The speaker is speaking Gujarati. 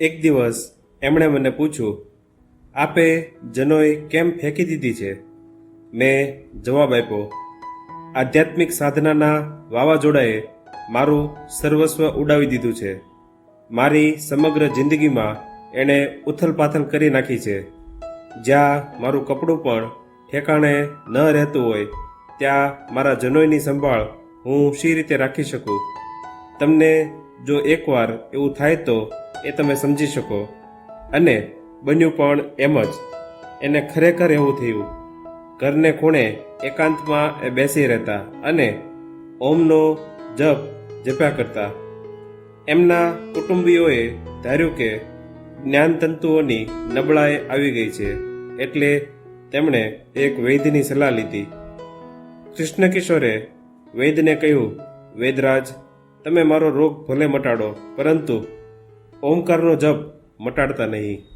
એક દિવસ એમણે મને પૂછ્યું, આપે જનોઈ કેમ ફેંકી દીધી છે? મેં જવાબ આપ્યો, આધ્યાત્મિક સાધનાના વાવાઝોડાએ મારું સર્વસ્વ ઉડાવી દીધું છે. મારી સમગ્ર જિંદગીમાં એણે ઉથલપાથલ કરી નાખી છે. જ્યાં મારું કપડું પણ ઠેકાણે ન રહેતું હોય, ત્યાં મારા જનોઈની સંભાળ હું શી રીતે રાખી શકું? તમને જો એકવાર એવું થાય તો એ તમે સમજી શકો. અને બન્યું પણ એમ જ. એને ખરેખર એવું થયું. ઘરને ખૂણે એકાંતમાં એ બેસી રહેતા અને ઓમનો જપ જપ્યા કરતા. એમના કુટુંબીઓએ ધાર્યું કે જ્ઞાનતંતુઓની નબળાઈ આવી ગઈ છે, એટલે તેમણે એક વૈદ્યની સલાહ લીધી. કૃષ્ણ કિશોરે વૈદ્યને કહ્યું, વેદરાજ, તમે મારો રોગ ભલે મટાડો, પરંતુ ઓમકારનો જપ મટાડતા નહીં.